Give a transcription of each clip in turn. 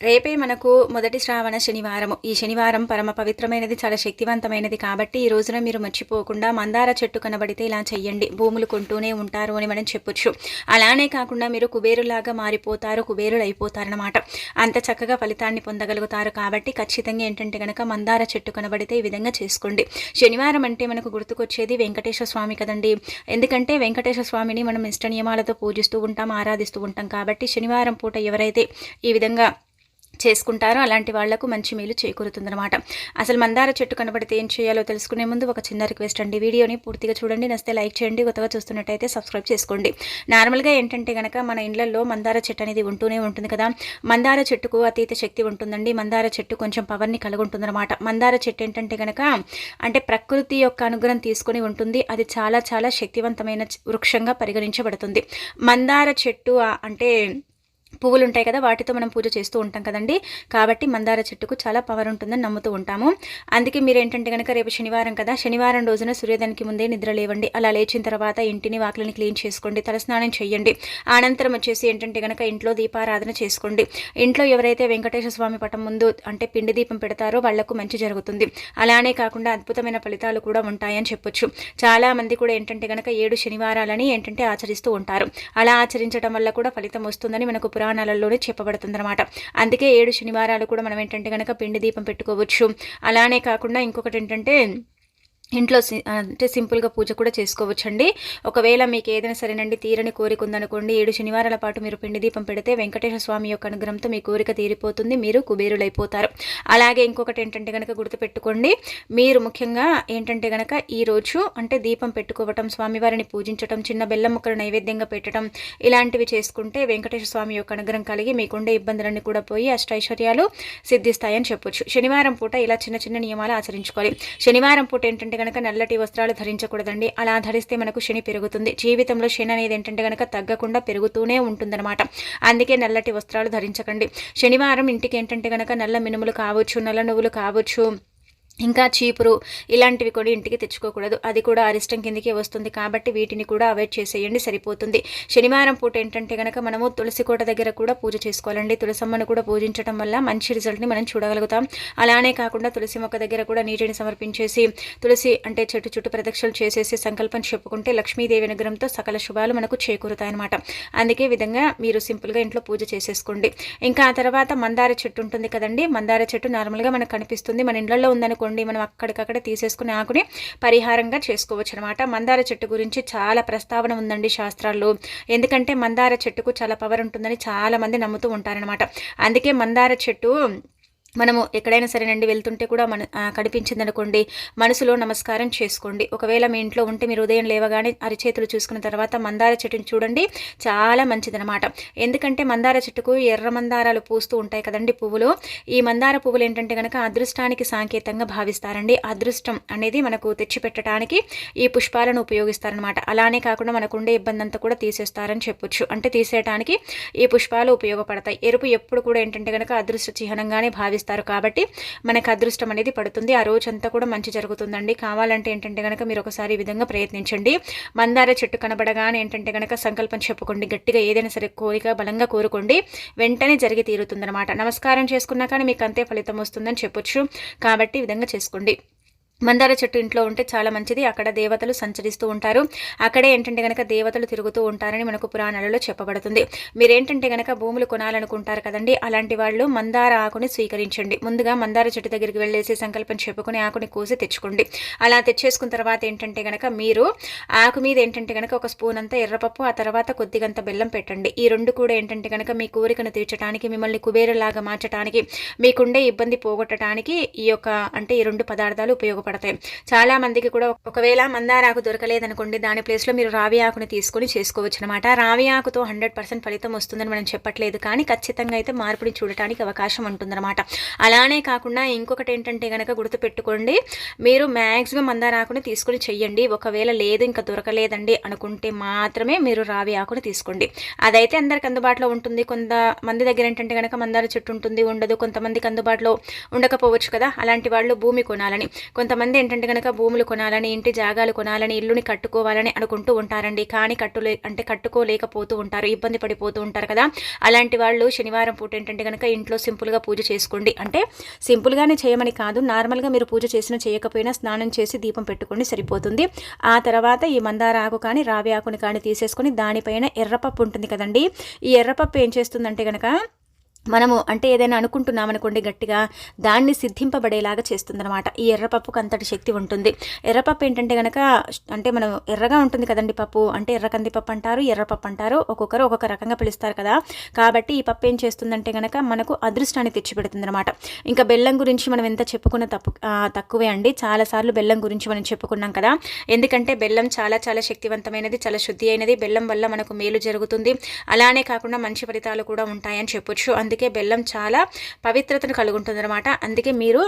రేపే మనకు మొదటి శ్రావణ శనివారం ఈ శనివారం పరమ పవిత్రమైనది చాలా శక్తివంతమైనది కాబట్టి ఈ రోజున మీరు మర్చిపోకుండా మందార చెట్టు కనబడితే ఇలా చెయ్యండి. భూములు కొంటూనే ఉంటారు అని మనం చెప్పొచ్చు. అలానే కాకుండా మీరు కుబేరులాగా మారిపోతారు కుబేరులు అయిపోతారనమాట అంత చక్కగా ఫలితాన్ని పొందగలుగుతారు కాబట్టి ఖచ్చితంగా ఏంటంటే కనుక మందార చెట్టు కనబడితే ఈ విధంగా చేసుకోండి. శనివారం అంటే మనకు గుర్తుకొచ్చేది వెంకటేశ్వర స్వామి కదండి. ఎందుకంటే వెంకటేశ్వర స్వామిని మనం ఇష్ట నియమాలతో పూజిస్తూ ఉంటాం ఆరాధిస్తూ ఉంటాం కాబట్టి శనివారం పూట ఎవరైతే ఈ విధంగా చేసుకుంటారో అలాంటి వాళ్ళకు మంచి మేలు చేకూరుతుందనమాట అసలు మందార చెట్టు కనబడితే ఏం చేయాలో తెలుసుకునే ముందు ఒక చిన్న రిక్వెస్ట్ అండి. వీడియోని పూర్తిగా చూడండి. నస్తే లైక్ చేయండి. కొత్తగా చూస్తున్నట్టయితే సబ్స్క్రైబ్ చేసుకోండి. నార్మల్గా ఏంటంటే కనుక మన ఇళ్ళలో మందార చెట్టు అనేది ఉంటూనే ఉంటుంది కదా. మందార చెట్టుకు అతీత శక్తి ఉంటుందండి. మందార చెట్టు కొంచెం పవర్ని కలిగి ఉంటుందన్నమాట మందార చెట్టు ఏంటంటే కనుక అంటే ప్రకృతి యొక్క అనుగ్రహం తీసుకొని ఉంటుంది. అది చాలా చాలా శక్తివంతమైన వృక్షంగా పరిగణించబడుతుంది. మందార చెట్టు అంటే పువ్వులు ఉంటాయి కదా వాటితో మనం పూజ చేస్తూ ఉంటాం కదండి. కాబట్టి మందార చెట్టుకు చాలా పవర్ ఉంటుందని నమ్ముతూ ఉంటాము. అందుకే మీరు ఏంటంటే కనుక రేపు శనివారం కదా శనివారం రోజున సూర్యోదయానికి ముందే నిద్ర లేవండి. అలా లేచిన తర్వాత ఇంటిని వాకిలిని క్లీన్ చేసుకోండి తలస్నానం చేయండి అనంతరం వచ్చేసి ఏంటంటే కనుక ఇంట్లో దీపారాధన చేసుకోండి. ఇంట్లో ఎవరైతే వెంకటేశ్వర స్వామి పటం ముందు అంటే పిండి దీపం పెడతారో వాళ్ళకు మంచి జరుగుతుంది. అలానే కాకుండా అద్భుతమైన ఫలితాలు కూడా ఉంటాయని చెప్పొచ్చు. చాలా మంది కూడా ఏంటంటే కనుక ఏడు శనివారాలని ఏంటంటే ఆచరిస్తూ ఉంటారు. అలా ఆచరించడం వల్ల కూడా ఫలితం వస్తుందని మనకు పురాణాలలోనే చెప్పబడుతుందన్నమాట. అందుకే ఏడు శనివారాలు కూడా మనం ఏంటంటే కనుక పిండి దీపం పెట్టుకోవచ్చు. అలానే కాకుండా ఇంకొకటి ఏంటంటే ఇంట్లో అంటే సింపుల్గా పూజ కూడా చేసుకోవచ్చండి. ఒకవేళ మీకు ఏదైనా సరేనండి తీరని కోరిక ఉందనుకోండి ఏడు శనివారాల పాటు మీరు పిండి దీపం పెడితే వెంకటేశ్వర స్వామి యొక్క అనుగ్రహంతో మీ కోరిక తీరిపోతుంది మీరు కుబేరులైపోతారు. అలాగే ఇంకొకటి ఏంటంటే కనుక గుర్తుపెట్టుకోండి మీరు ముఖ్యంగా ఏంటంటే కనుక ఈరోజు అంటే దీపం పెట్టుకోవటం స్వామివారిని పూజించటం చిన్న బెల్లం ముక్కలు నైవేద్యంగా పెట్టడం ఇలాంటివి చేసుకుంటే వెంకటేశ్వర స్వామి యొక్క అనుగ్రహం కలిగి మీకుండే ఇబ్బందులన్నీ కూడా పోయి అష్టైశ్వర్యాలు సిద్ధిస్తాయని చెప్పొచ్చు. శనివారం పూట ఇలా చిన్న చిన్న నియమాలు ఆచరించుకోవాలి. శనివారం పూట ఏంటంటే కనుక నల్లటి వస్త్రాలు ధరించకూడదండి. అలా ధరిస్తే మనకు శని పెరుగుతుంది. జీవితంలో శని అనేది ఏంటంటే కనుక తగ్గకుండా పెరుగుతూనే ఉంటుందన్నమాట. అందుకే నల్లటి వస్త్రాలు ధరించకండి. శనివారం ఇంటికి ఏంటంటే కనుక నల్ల మినుములు కావచ్చు నల్ల నువ్వులు కావచ్చు ఇంకా చీపురు ఇలాంటివి కూడా ఇంటికి తెచ్చుకోకూడదు. అది కూడా అరిష్టం కిందకే వస్తుంది కాబట్టి వీటిని కూడా అవాయిడ్ చేసేయండి సరిపోతుంది. శనివారం పూట ఏంటంటే కనుక మనము తులసి కోట దగ్గర కూడా పూజ చేసుకోవాలండి. తులసమ్మను కూడా పూజించడం వల్ల మంచి రిజల్ట్ని మనం చూడగలుగుతాం. అలానే కాకుండా తులసి మొక్క దగ్గర కూడా నీటిని సమర్పించేసి తులసి అంటే చెట్టు చుట్టూ ప్రదక్షిణలు చేసేసి సంకల్పం చెప్పుకుంటే లక్ష్మీదేవి అనుగ్రహంతో సకల శుభాలు మనకు చేకూరుతాయన్నమాట. అందుకే విధంగా మీరు సింపుల్గా ఇంట్లో పూజ చేసేసుకోండి. ఇంకా ఆ తర్వాత మందార చెట్టు ఉంటుంది కదండి. మందార చెట్టు నార్మల్గా మనకు కనిపిస్తుంది. మన ఇండ్లలో ఉందనుకోండి అనుకోండి మనం అక్కడికక్కడ తీసేసుకుని ఆకుని పరిహారంగా చేసుకోవచ్చు అనమాట మందార చెట్టు గురించి చాలా ప్రస్తావన ఉందండి శాస్త్రాల్లో. ఎందుకంటే మందార చెట్టుకు చాలా పవర్ ఉంటుందని చాలా మంది నమ్ముతూ ఉంటారనమాట అందుకే మందార చెట్టు మనము ఎక్కడైనా సరేనండి వెళ్తుంటే కూడా మన కనిపించింది అనుకోండి మనసులో నమస్కారం చేసుకోండి. ఒకవేళ మీ ఇంట్లో ఉంటే మీరు ఉదయం లేవగానే అరిచేతులు చూసుకున్న తర్వాత మందార చెట్టుని చూడండి చాలా మంచిదనమాట ఎందుకంటే మందార చెట్టుకు ఎర్ర మందారాలు పూస్తూ ఉంటాయి కదండి పువ్వులు. ఈ మందార పువ్వులు ఏంటంటే కనుక అదృష్టానికి సాంకేతంగా భావిస్తారండి. అదృష్టం అనేది మనకు తెచ్చిపెట్టడానికి ఈ పుష్పాలను ఉపయోగిస్తారనమాట అలానే కాకుండా మనకు ఉండే ఇబ్బంది అంతా కూడా తీసేస్తారని చెప్పొచ్చు. అంటే తీసేయడానికి ఈ పుష్పాలు ఉపయోగపడతాయి. ఎరుపు ఎప్పుడు కూడా ఏంటంటే కనుక అదృష్ట చిహ్నంగానే భావిస్తారు. భావిస్తారు కాబట్టి మనకు అదృష్టం అనేది పడుతుంది. ఆ రోజంతా కూడా మంచి జరుగుతుందండి. కావాలంటే ఏంటంటే కనుక మీరు ఒకసారి ఈ విధంగా ప్రయత్నించండి. మందార చెట్టు కనబడగానే ఏంటంటే కనుక సంకల్పం చెప్పుకోండి. గట్టిగా ఏదైనా సరే కోరిక బలంగా కోరుకోండి. వెంటనే జరిగి తీరుతుందనమాట నమస్కారం చేసుకున్నా కానీ మీకు అంతే ఫలితం వస్తుందని చెప్పొచ్చు. కాబట్టి ఈ విధంగా చేసుకోండి. మందార చెట్టు ఇంట్లో ఉంటే చాలా మంచిది. అక్కడ దేవతలు సంచరిస్తూ ఉంటారు. అక్కడే ఏంటంటే కనుక దేవతలు తిరుగుతూ ఉంటారని మనకు పురాణాలలో చెప్పబడుతుంది. మీరేంటంటే కనుక భూములు కొనాలనుకుంటారు కదండి అలాంటి వాళ్ళు మందార ఆకుని స్వీకరించండి. ముందుగా మందార చెట్టు దగ్గరికి వెళ్ళేసి సంకల్పం చెప్పుకుని ఆకుని కోసి తెచ్చుకోండి. అలా తెచ్చేసుకున్న తర్వాత ఏంటంటే కనుక మీరు ఆకు మీద ఏంటంటే కనుక ఒక స్పూన్ అంతా ఎర్రపప్పు ఆ తర్వాత కొద్దిగంత బెల్లం పెట్టండి. ఈ రెండు కూడా ఏంటంటే కనుక మీ కోరికను తీర్చడానికి మిమ్మల్ని కుబేరలాగా మార్చడానికి మీకుండే ఇబ్బంది పోగొట్టడానికి ఈ యొక్క అంటే ఈ రెండు పదార్థాలు ఉపయోగపడతాయి. ఉపయోగపడతాయి. చాలా మందికి కూడా ఒకవేళ మందారాకు దొరకలేదనుకోండి దాని ప్లేస్లో మీరు రావి ఆకుని తీసుకొని చేసుకోవచ్చు అనమాట రావి ఆకుతో హండ్రెడ్ పర్సెంట్ ఫలితం వస్తుందని మనం చెప్పట్లేదు కానీ ఖచ్చితంగా అయితే మార్పుని చూడటానికి అవకాశం ఉంటుందన్నమాట. అలానే కాకుండా ఇంకొకటి ఏంటంటే కనుక గుర్తుపెట్టుకోండి మీరు మ్యాక్సిమం మందారాకుని తీసుకొని చెయ్యండి. ఒకవేళ లేదు ఇంకా దొరకలేదండి అనుకుంటే మాత్రమే మీరు రావి ఆకుని తీసుకోండి. అదైతే అందరికి అందుబాటులో ఉంటుంది. కొంతమంది దగ్గర ఏంటంటే కనుక మందార చెట్టు ఉంటుంది ఉండదు. కొంతమందికి అందుబాటులో ఉండకపోవచ్చు కదా. అలాంటి వాళ్ళు భూమి కొనాలని. కొంతమంది కొంతమంది ఏంటంటే కనుక భూములు కొనాలని ఇంటి జాగాలు కొనాలని ఇల్లుని కట్టుకోవాలని అనుకుంటూ ఉంటారండి. కానీ కట్టులే అంటే కట్టుకోలేకపోతూ ఉంటారు ఇబ్బంది పడిపోతూ ఉంటారు కదా. అలాంటి వాళ్ళు శనివారం పూట ఏంటంటే కనుక ఇంట్లో సింపుల్గా పూజ చేసుకోండి. అంటే సింపుల్గానే చేయమని కాదు నార్మల్గా మీరు పూజ చేసినా చేయకపోయినా స్నానం చేసి దీపం పెట్టుకోండి సరిపోతుంది. ఆ తర్వాత ఈ మందార ఆకు కానీ రావి ఆకుని కానీ తీసేసుకొని దానిపైన ఎర్రపప్పు ఉంటుంది కదండి. ఈ ఎర్రపప్పు ఏం చేస్తుందంటే కనుక మనము అంటే ఏదైనా అనుకుంటున్నామనుకోండి గట్టిగా దాన్ని సిద్ధింపబడేలాగా చేస్తుందన్నమాట. ఈ ఎర్రపప్పుకు అంతటి శక్తి ఉంటుంది. ఎర్రపప్పు ఏంటంటే కనుక అంటే మనం ఎర్రగా ఉంటుంది కదండి పప్పు. అంటే ఎర్ర కందిపప్పు అంటారు ఎర్రపప్పు అంటారు. ఒక్కొక్కరు ఒక్కొక్క రకంగా పిలుస్తారు కదా. కాబట్టి ఈ పప్పు ఏం చేస్తుందంటే కనుక మనకు అదృష్టాన్ని తెచ్చిపెడుతుంది అనమాట ఇంకా బెల్లం గురించి మనం ఎంత చెప్పుకున్న తప్పు తక్కువే అండి. చాలాసార్లు బెల్లం గురించి మనం చెప్పుకున్నాం కదా. ఎందుకంటే బెల్లం చాలా చాలా శక్తివంతమైనది చాలా శుద్ధి అయినది. బెల్లం వల్ల మనకు మేలు జరుగుతుంది. అలానే కాకుండా మంచి ఫలితాలు కూడా ఉంటాయని చెప్పొచ్చు. అందుకే బెల్లం చాలా పవిత్రతను కలుగుంటుంది అనమాట అందుకే మీరు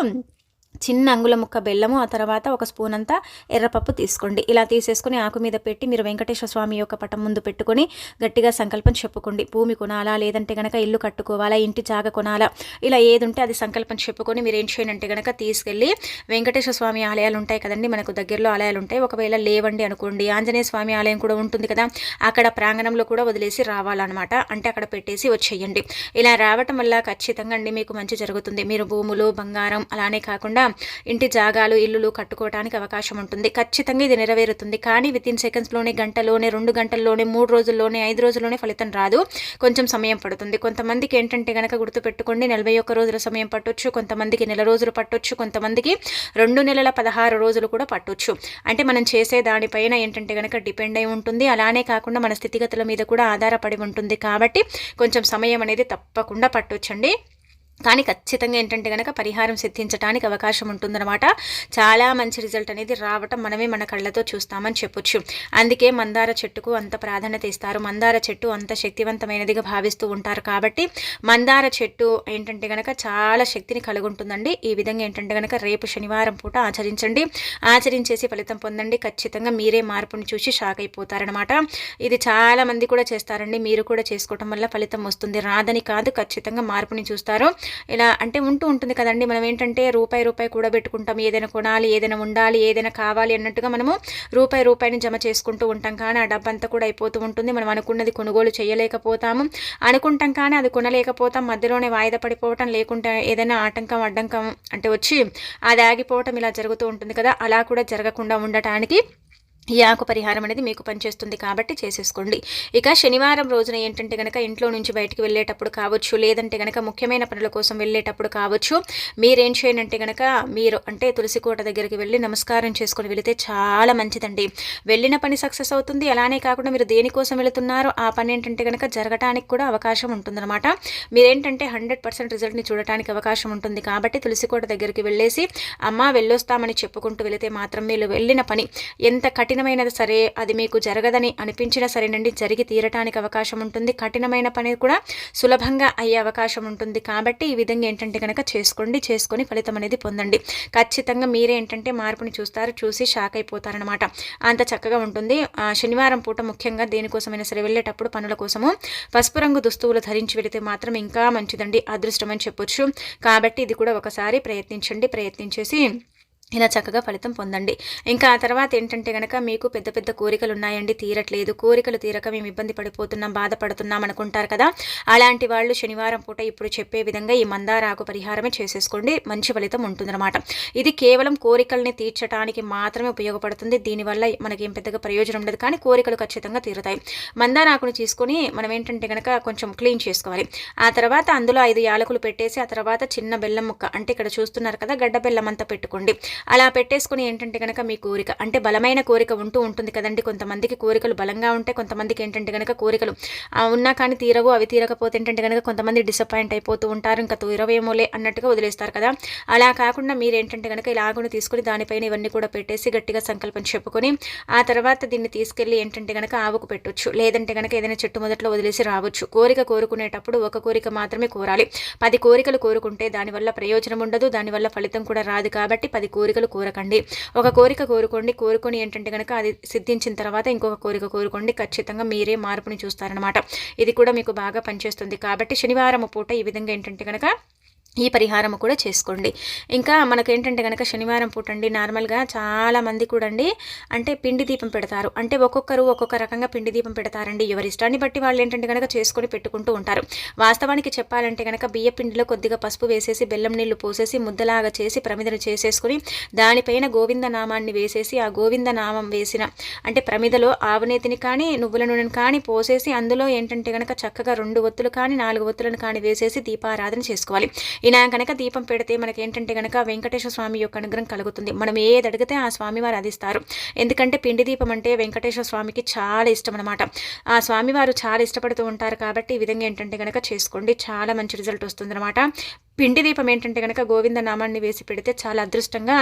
చిన్న అంగుళ ముక్క బెల్లము ఆ తర్వాత ఒక స్పూన్ అంతా ఎర్రపప్పు తీసుకోండి. ఇలా తీసేసుకొని ఆకు మీద పెట్టి మీరు వెంకటేశ్వర స్వామి యొక్క పటం ముందు పెట్టుకొని గట్టిగా సంకల్పం చెప్పుకోండి. భూమి కొనాలా లేదంటే గనక ఇల్లు కట్టుకోవాలా ఇంటి జాగ కొనాలా ఇలా ఏది ఉంటే అది సంకల్పం చెప్పుకొని మీరు ఏం చేయనంటే గనక తీసుకెళ్ళి వెంకటేశ్వర స్వామి ఆలయాలు ఉంటాయి కదండి మనకు దగ్గరలో ఆలయాలు ఉంటాయి. ఒకవేళ లేవండి అనుకోండి ఆంజనేయ స్వామి ఆలయం కూడా ఉంటుంది కదా అక్కడ ప్రాంగణంలో కూడా వదిలేసి రావాలన్నమాట. అంటే అక్కడ పెట్టేసి వచ్చేయండి. ఇలా రావటం వల్ల ఖచ్చితంగా అండి మీకు మంచి జరుగుతుంది. మీరు భూములు బంగారం అలానే కాకుండా ఇంటి జాగాలు ఇల్లులు కట్టుకోవడానికి అవకాశం ఉంటుంది. ఖచ్చితంగా ఇది నెరవేరుతుంది. కానీ విత్ ఇన్ సెకండ్స్లోనే గంటలోనే రెండు గంటల్లోనే మూడు రోజుల్లోనే ఐదు రోజుల్లోనే ఫలితం రాదు. కొంచెం సమయం పడుతుంది. కొంతమందికి ఏంటంటే కనుక గుర్తుపెట్టుకోండి నలభై ఒక్క రోజుల సమయం పట్టొచ్చు. కొంతమందికి నెల రోజులు పట్టొచ్చు. కొంతమందికి రెండు నెలల పదహారు రోజులు కూడా పట్టొచ్చు. అంటే మనం చేసే దానిపైన ఏంటంటే కనుక డిపెండ్ అయి ఉంటుంది. అలానే కాకుండా మన స్థితిగతుల మీద కూడా ఆధారపడి ఉంటుంది. కాబట్టి కొంచెం సమయం అనేది తప్పకుండా పట్టొచ్చండి. కానీ ఖచ్చితంగా ఏంటంటే కనుక పరిహారం సిద్ధించడానికి అవకాశం ఉంటుందన్నమాట. చాలా మంచి రిజల్ట్ అనేది రావటం మనమే మన కళ్ళతో చూస్తామని చెప్పొచ్చు. అందుకే మందార చెట్టుకు అంత ప్రాధాన్యత ఇస్తారు. మందార చెట్టు అంత శక్తివంతమైనదిగా భావిస్తూ ఉంటారు కాబట్టి మందార చెట్టు ఏంటంటే కనుక చాలా శక్తిని కలిగి ఉంటుందండి ఈ విధంగా ఏంటంటే కనుక రేపు శనివారం పూట ఆచరించండి. ఆచరించేసి ఫలితం పొందండి. ఖచ్చితంగా మీరే మార్పుని చూసి షాక్ అయిపోతారనమాట ఇది చాలా మంది కూడా చేస్తారండి. మీరు కూడా చేసుకోవటం వల్ల ఫలితం వస్తుంది. రాదని కాదు ఖచ్చితంగా మార్పుని చూస్తారు. ఇలా అంటే ఉంటూ ఉంటుంది కదండి. మనం ఏంటంటే రూపాయి రూపాయి కూడా పెట్టుకుంటాం. ఏదైనా కొనాలి ఏదైనా ఉండాలి ఏదైనా కావాలి అన్నట్టుగా మనము రూపాయి రూపాయిని జమ చేసుకుంటూ ఉంటాం. కానీ ఆ డబ్బంతా కూడా అయిపోతూ ఉంటుంది. మనం అనుకున్నది కొనుగోలు చేయలేకపోతాము. అనుకుంటాం కానీ అది కొనలేకపోతాం. మధ్యలోనే వాయిదా పడిపోవటం లేకుంటే ఏదైనా ఆటంకం అడ్డంకం అంటే వచ్చి అది ఆగిపోవటం ఇలా జరుగుతూ ఉంటుంది కదా. అలా కూడా జరగకుండా ఉండటానికి ఈ ఆకు పరిహారం అనేది మీకు పనిచేస్తుంది కాబట్టి చేసేసుకోండి. ఇక శనివారం రోజున ఏంటంటే కనుక ఇంట్లో నుంచి బయటికి వెళ్ళేటప్పుడు కావచ్చు లేదంటే కనుక ముఖ్యమైన పనుల కోసం వెళ్ళేటప్పుడు కావచ్చు మీరేం చేయనంటే కనుక మీరు అంటే తులసి కోట దగ్గరికి వెళ్ళి నమస్కారం చేసుకొని వెళితే చాలా మంచిదండి. వెళ్ళిన పని సక్సెస్ అవుతుంది. అలానే కాకుండా మీరు దేనికోసం వెళుతున్నారో ఆ పని ఏంటంటే కనుక జరగటానికి కూడా అవకాశం ఉంటుందన్నమాట. మీరేంటంటే హండ్రెడ్ పర్సెంట్ రిజల్ట్ని చూడటానికి అవకాశం ఉంటుంది కాబట్టి తులసి కోట దగ్గరికి వెళ్ళేసి అమ్మ వెళ్ళొస్తామని చెప్పుకుంటూ వెళితే మాత్రం మీరు వెళ్ళిన పని ఎంత కఠిన కఠినమైనది సరే అది మీకు జరగదని అనిపించినా సరేనండి జరిగి తీరటానికి అవకాశం ఉంటుంది. కఠినమైన పని కూడా సులభంగా అయ్యే అవకాశం ఉంటుంది. కాబట్టి ఈ విధంగా ఏంటంటే కనుక చేసుకోండి చేసుకొని ఫలితం అనేది పొందండి. ఖచ్చితంగా మీరే ఏంటంటే మార్పుని చూస్తారు చూసి షాక్ అయిపోతారనమాట అంత చక్కగా ఉంటుంది. శనివారం పూట ముఖ్యంగా దేనికోసమైనా సరే వెళ్ళేటప్పుడు పనుల కోసము పసుపు రంగు దుస్తువులు ధరించి వెళితే మాత్రం ఇంకా మంచిదండి అదృష్టం అని చెప్పొచ్చు. కాబట్టి ఇది కూడా ఒకసారి ప్రయత్నించండి ప్రయత్నించేసి ఇలా చక్కగా ఫలితం పొందండి. ఇంకా ఆ తర్వాత ఏంటంటే కనుక మీకు పెద్ద పెద్ద కోరికలు ఉన్నాయండి తీరట్లేదు. కోరికలు తీరక మేము ఇబ్బంది పడిపోతున్నాం బాధపడుతున్నాం అనుకుంటారు కదా. అలాంటి వాళ్ళు శనివారం పూట ఇప్పుడు చెప్పే విధంగా ఈ మందారాకు పరిహారమే చేసేసుకోండి. మంచి ఫలితం ఉంటుందన్నమాట. ఇది కేవలం కోరికల్ని తీర్చడానికి మాత్రమే ఉపయోగపడుతుంది. దీనివల్ల మనకి ఏం పెద్దగా ప్రయోజనం ఉండదు. కానీ కోరికలు ఖచ్చితంగా తీరుతాయి. మందారాకును తీసుకొని మనం ఏంటంటే కనుక కొంచెం క్లీన్ చేసుకోవాలి. ఆ తర్వాత అందులో ఐదు యాలకులు పెట్టేసి ఆ తర్వాత చిన్న బెల్లం ముక్క. అంటే ఇక్కడ చూస్తున్నారు కదా గడ్డ బెల్లం అంతా పెట్టుకోండి. అలా పెట్టేసుకుని ఏంటంటే కనుక మీ కోరిక అంటే బలమైన కోరిక ఉంటూ ఉంటుంది కదండి. కొంతమందికి కోరికలు బలంగా ఉంటాయి కొంతమందికి ఏంటంటే కనుక కోరికలు ఉన్నా కానీ తీరవు అవి తీరకపోతే ఏంటంటే కనుక కొంతమంది డిసప్పాయింట్ అయిపోతూ ఉంటారు. ఇంకా తీరవేమోలే అన్నట్టుగా వదిలేస్తారు కదా. అలా కాకుండా మీరు ఏంటంటే కనుక ఇలాగుని తీసుకుని దానిపైన ఇవన్నీ కూడా పెట్టేసి గట్టిగా సంకల్పం చెప్పుకొని ఆ తర్వాత దీన్ని తీసుకెళ్ళి ఏంటంటే కనుక ఆవుకు పెట్టొచ్చు. లేదంటే కనుక ఏదైనా చెట్టు మొదట్లో వదిలేసి రావచ్చు. కోరిక కోరుకునేటప్పుడు ఒక కోరిక మాత్రమే కోరాలి. పది కోరికలు కోరుకుంటే దానివల్ల ప్రయోజనం ఉండదు దానివల్ల ఫలితం కూడా రాదు కాబట్టి పది కోరిక కోరికలు కోరకండి. ఒక కోరిక కోరుకోండి. కోరుకొని ఏంటంటే కనుక అది సిద్ధించిన తర్వాత ఇంకొక కోరిక కోరుకోండి. ఖచ్చితంగా మీరే మార్పుని చూస్తారనమాట ఇది కూడా మీకు బాగా పనిచేస్తుంది. కాబట్టి శనివారం పూట ఈ విధంగా ఏంటంటే కనుక ఈ పరిహారం కూడా చేసుకోండి. ఇంకా మనకేంటంటే కనుక శనివారం పూట అండి నార్మల్గా చాలామంది కూడా అండి అంటే పిండి దీపం పెడతారు. అంటే ఒక్కొక్కరు ఒక్కొక్క రకంగా పిండి దీపం పెడతారండి. ఎవరి ఇష్టాన్ని బట్టి వాళ్ళు ఏంటంటే కనుక చేసుకొని పెట్టుకుంటూ ఉంటారు. వాస్తవానికి చెప్పాలంటే కనుక బియ్య పిండిలో కొద్దిగా పసుపు వేసేసి బెల్లం నీళ్ళు పోసేసి ముద్దలాగా చేసి ప్రమిదను చేసేసుకుని దానిపైన గోవింద నామాన్ని వేసేసి ఆ గోవింద నామం వేసిన అంటే ప్రమిదలో ఆవునేతిని కానీ నువ్వుల నూనెని కానీ పోసేసి అందులో ఏంటంటే కనుక చక్కగా రెండు ఒత్తులు కానీ నాలుగు ఒత్తులను కానీ వేసేసి దీపారాధన చేసుకోవాలి. ఇలా కనుక దీపం పెడితే మనకి ఏంటంటే కనుక వెంకటేశ్వర స్వామి యొక్క అనుగ్రహం కలుగుతుంది. మనం ఏది అడిగితే ఆ స్వామివారు అదిస్తారు. ఎందుకంటే పిండి దీపం అంటే వెంకటేశ్వర స్వామికి చాలా ఇష్టం అనమాట ఆ స్వామివారు చాలా ఇష్టపడుతూ ఉంటారు కాబట్టి ఈ విధంగా ఏంటంటే కనుక చేసుకోండి. చాలా మంచి రిజల్ట్ వస్తుంది అనమాట పిండి దీపం ఏంటంటే కనుక గోవింద నామాన్ని వేసి పెడితే చాలా అదృష్టంగా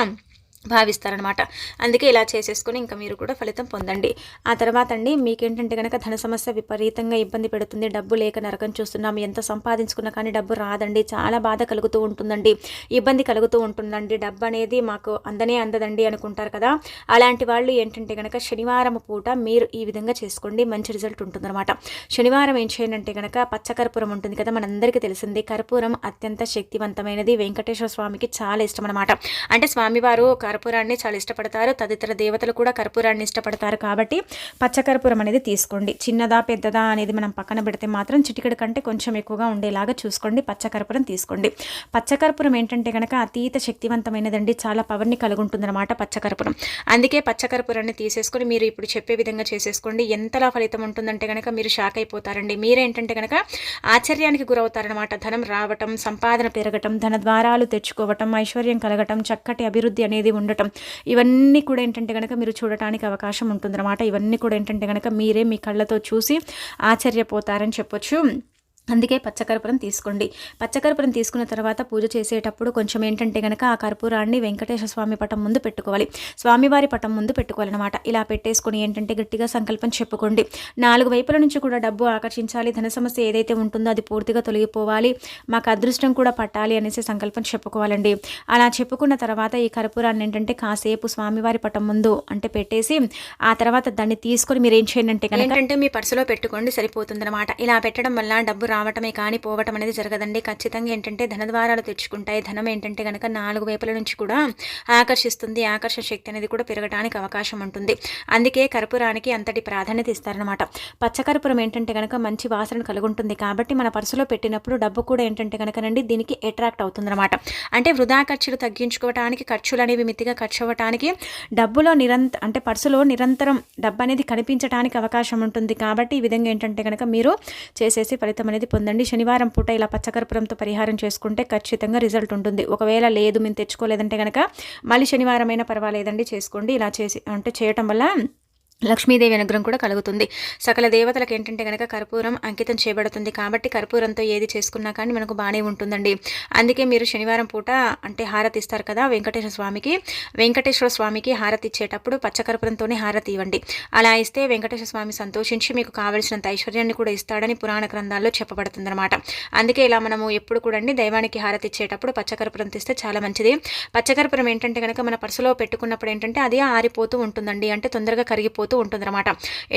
భావిస్తారనమాట అందుకే ఇలా చేసేసుకొని ఇంకా మీరు కూడా ఫలితం పొందండి. ఆ తర్వాత అండి మీకేంటంటే కనుక ధన సమస్య విపరీతంగా ఇబ్బంది పెడుతుంది. డబ్బు లేక నరకం చూస్తున్నాం. ఎంత సంపాదించుకున్నా కానీ డబ్బు రాదండి. చాలా బాధ కలుగుతూ ఉంటుందండి. ఇబ్బంది కలుగుతూ ఉంటుందండి. డబ్బు అనేది మాకు అందనే అందదండి అనుకుంటారు కదా. అలాంటి వాళ్ళు ఏంటంటే కనుక శనివారం పూట మీరు ఈ విధంగా చేసుకోండి. మంచి రిజల్ట్ ఉంటుందన్నమాట. శనివారం ఏం చేయాలంటే కనుక పచ్చకర్పూరం ఉంటుంది కదా మనందరికీ తెలిసింది. కర్పూరం అత్యంత శక్తివంతమైనది. వెంకటేశ్వర స్వామికి చాలా ఇష్టం అనమాట అంటే స్వామివారు కర్పూరాన్ని చాలా ఇష్టపడతారు. తదితర దేవతలు కూడా కర్పూరాన్ని ఇష్టపడతారు కాబట్టి పచ్చకర్పూరం అనేది తీసుకోండి. చిన్నదా పెద్దదా అనేది మనం పక్కన పెడితే మాత్రం చిటికడి కంటే కొంచెం ఎక్కువగా ఉండేలాగా చూసుకోండి. పచ్చకర్పూరం తీసుకోండి. పచ్చకర్పూరం ఏంటంటే కనుక అతీత శక్తివంతమైనదండి. చాలా పవర్ని కలిగి ఉంటుందన్నమాట పచ్చకర్పూరం. అందుకే పచ్చకర్పూరాన్ని తీసేసుకొని మీరు ఇప్పుడు చెప్పే విధంగా చేసేసుకోండి. ఎంతలా ఫలితం ఉంటుందంటే కనుక మీరు షాక్ అయిపోతారండి. మీరేంటంటే కనుక ఆశ్చర్యానికి గురవుతారనమాట ధనం రావటం సంపాదన పెరగటం ధన ద్వారాలు తెచ్చుకోవటం ఐశ్వర్యం కలగటం చక్కటి అభివృద్ధి అనేది ఉండటం. ఇవన్నీ కూడా ఏంటంటే కనుక మీరు చూడటానికి అవకాశం ఉంటుందన్నమాట. ఇవన్నీ కూడా ఏంటంటే కనుక మీరే మీ కళ్ళతో చూసి ఆశ్చర్యపోతారని చెప్పొచ్చు. అందుకే పచ్చకర్పూరం తీసుకోండి. పచ్చకర్పూరం తీసుకున్న తర్వాత పూజ చేసేటప్పుడు కొంచెం ఏంటంటే కనుక ఆ కర్పూరాన్ని వెంకటేశ్వర స్వామి పటం ముందు పెట్టుకోవాలి. స్వామివారి పటం ముందు పెట్టుకోవాలన్నమాట. ఇలా పెట్టేసుకొని ఏంటంటే గట్టిగా సంకల్పం చెప్పుకోండి. నాలుగు వైపుల నుంచి కూడా డబ్బు ఆకర్షించాలి. ధన సమస్య ఏదైతే ఉంటుందో అది పూర్తిగా తొలగిపోవాలి. మాకు అదృష్టం కూడా పట్టాలి అనేసి సంకల్పం చెప్పుకోవాలండి. అలా చెప్పుకున్న తర్వాత ఈ కర్పూరాన్ని ఏంటంటే కాసేపు స్వామివారి పటం ముందు అంటే పెట్టేసి ఆ తర్వాత దాన్ని తీసుకొని మీరు ఏం చేయండి అంటే మీ పర్సులో పెట్టుకోండి సరిపోతుందన్నమాట. ఇలా పెట్టడం వల్ల డబ్బు రా రావటమే కానీ పోవటం అనేది జరగదండి. ఖచ్చితంగా ఏంటంటే ధనద్వారాలు తెచ్చుకుంటాయి. ధనం ఏంటంటే కనుక నాలుగు వైపుల నుంచి కూడా ఆకర్షిస్తుంది. ఆకర్షణ శక్తి అనేది కూడా పెరగడానికి అవకాశం ఉంటుంది. అందుకే కర్పూరానికి అంతటి ప్రాధాన్యత ఇస్తారనమాట పచ్చకర్పూరం ఏంటంటే కనుక మంచి వాసన కలుగుంటుంది కాబట్టి మన పర్సులో పెట్టినప్పుడు డబ్బు కూడా ఏంటంటే కనుకనండి దీనికి అట్రాక్ట్ అవుతుందన్నమాట. అంటే వృధా ఖర్చులు తగ్గించుకోవడానికి ఖర్చులు అనేవి మితిగా ఖర్చు అవ్వటానికి డబ్బులో నిరంత అంటే పర్సులో నిరంతరం డబ్బు అనేది కనిపించడానికి అవకాశం ఉంటుంది. కాబట్టి ఈ విధంగా ఏంటంటే కనుక మీరు చేసేసి ఫలితం అనేది పొందండి. శనివారం పూట ఇలా పచ్చకర్పూరంతో పరిహారం చేసుకుంటే ఖచ్చితంగా రిజల్ట్ ఉంటుంది. ఒకవేళ లేదు మేము తెచ్చుకోలేదంటే కనుక మళ్ళీ శనివారం అయినా పర్వాలేదండి చేసుకోండి. ఇలా చేసి అంటే చేయటం వల్ల లక్ష్మీదేవి అనుగ్రహం కూడా కలుగుతుంది. సకల దేవతలకు ఏంటంటే కనుక కర్పూరం అంకితం చేయబడుతుంది. కాబట్టి కర్పూరంతో ఏది చేసుకున్నా కానీ మనకు బాగానే ఉంటుందండి. అందుకే మీరు శనివారం పూట అంటే హారతి ఇస్తారు కదా వెంకటేశ్వర స్వామికి. వెంకటేశ్వర స్వామికి హారతి ఇచ్చేటప్పుడు పచ్చకర్పూరంతోనే హారతి ఇవ్వండి. అలా ఇస్తే వెంకటేశ్వర స్వామి సంతోషించి మీకు కావలసినంత ఐశ్వర్యాన్ని కూడా ఇస్తాడని పురాణ గ్రంథాల్లో చెప్పబడుతుందన్నమాట. అందుకే ఇలా మనము ఎప్పుడు కూడా దైవానికి హారతి ఇచ్చేటప్పుడు పచ్చకర్పూరం తీస్తే చాలా మంచిది. పచ్చకర్పూరం ఏంటంటే కనుక మన పర్సులో పెట్టుకున్నప్పుడు ఏంటంటే అది ఆరిపోతూ ఉంటుందండి. అంటే తొందరగా కరిగిపోతుంది అయిపోతూ ఉంటుందన్నమాట.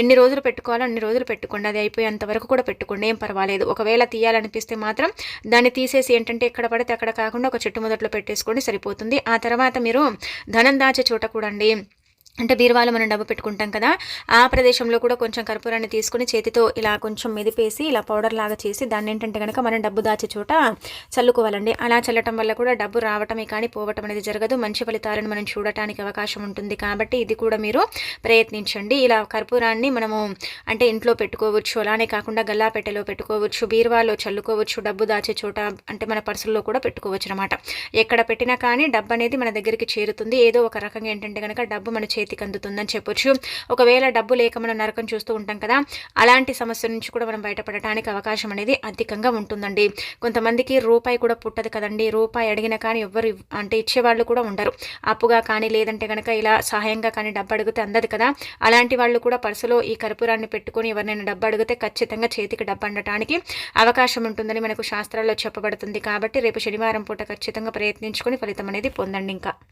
ఎన్ని రోజులు పెట్టుకోవాలో అన్ని రోజులు పెట్టుకోండి. అది అయిపోయేంత వరకు కూడా పెట్టుకోండి. ఏం పర్వాలేదు. ఒకవేళ తీయాలనిపిస్తే మాత్రం దాన్ని తీసేసి ఏంటంటే ఎక్కడ పడితే అక్కడ కాకుండా ఒక చెట్టు మొదట్లో పెట్టేసుకోండి సరిపోతుంది. ఆ తర్వాత మీరు ధనం దాచే చోట కూడా అంటే బీరువాలో మనం డబ్బు పెట్టుకుంటాం కదా ఆ ప్రదేశంలో కూడా కొంచెం కర్పూరాన్ని తీసుకుని చేతితో ఇలా కొంచెం మెదిపేసి ఇలా పౌడర్ లాగా చేసి దాన్ని ఏంటంటే కనుక మనం డబ్బు దాచే చోట చల్లుకోవాలండి. అలా చల్లటం వల్ల కూడా డబ్బు రావటమే కానీ పోవటం అనేది జరగదు. మంచి ఫలితాలను మనం చూడటానికి అవకాశం ఉంటుంది కాబట్టి ఇది కూడా మీరు ప్రయత్నించండి. ఇలా కర్పూరాన్ని మనము అంటే ఇంట్లో పెట్టుకోవచ్చు అలానే కాకుండా గల్లాపెట్టెలో పెట్టుకోవచ్చు బీరువాలో చల్లుకోవచ్చు డబ్బు దాచే చోట అంటే మన పర్సుల్లో కూడా పెట్టుకోవచ్చు అనమాట ఎక్కడ పెట్టినా కానీ డబ్బు అనేది మన దగ్గరికి చేరుతుంది. ఏదో ఒక రకంగా ఏంటంటే కనుక డబ్బు మన చే చేతికి అందుతుందని చెప్పొచ్చు. ఒకవేళ డబ్బు లేక మనం నరకం చూస్తూ ఉంటాం కదా అలాంటి సమస్య నుంచి కూడా మనం బయటపడటానికి అవకాశం అనేది అధికంగా ఉంటుందండి. కొంతమందికి రూపాయి కూడా పుట్టదు కదండి. రూపాయి అడిగినా కానీ ఎవ్వరు అంటే ఇచ్చేవాళ్ళు కూడా ఉండరు. అప్పుగా కానీ లేదంటే కనుక ఇలా సహాయంగా కానీ డబ్బు అడిగితే అందదు కదా. అలాంటి వాళ్ళు కూడా పర్సులో ఈ కర్పూరాన్ని పెట్టుకొని ఎవరినైనా డబ్బు అడిగితే ఖచ్చితంగా చేతికి డబ్బు అండటానికి అవకాశం ఉంటుందని మనకు శాస్త్రాల్లో చెప్పబడుతుంది. కాబట్టి రేపు శనివారం పూట ఖచ్చితంగా ప్రయత్నించుకొని ఫలితం అనేది పొందండి ఇంకా.